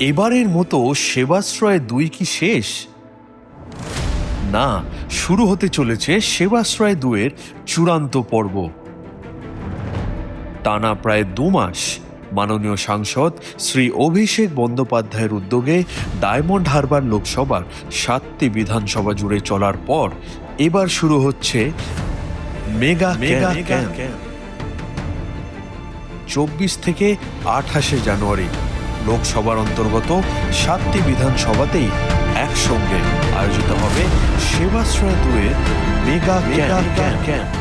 এবারের মতো সেবাশ্রয় দুই কি শেষ? না, শুরু হতে চলেছে সেবাশ্রয় দুয়ের চূড়ান্ত পর্ব। টানা প্রায় দু মাস, মাননীয় সাংসদ শ্রী অভিষেক বন্দ্যোপাধ্যায়ের উদ্যোগে ডায়মন্ড হারবার লোকসভার সাতটি বিধানসভা জুড়ে চলার পর এবার শুরু হচ্ছে মেগা মেগা ক্যাম্প। চব্বিশ থেকে আঠাশে জানুয়ারি লোকসভার অন্তর্গত সাতটি বিধানসভাতেই একসঙ্গে আয়োজিত হবে সেবাশ্রয় দুয়ের মেগা মেগা ক্যাম্প।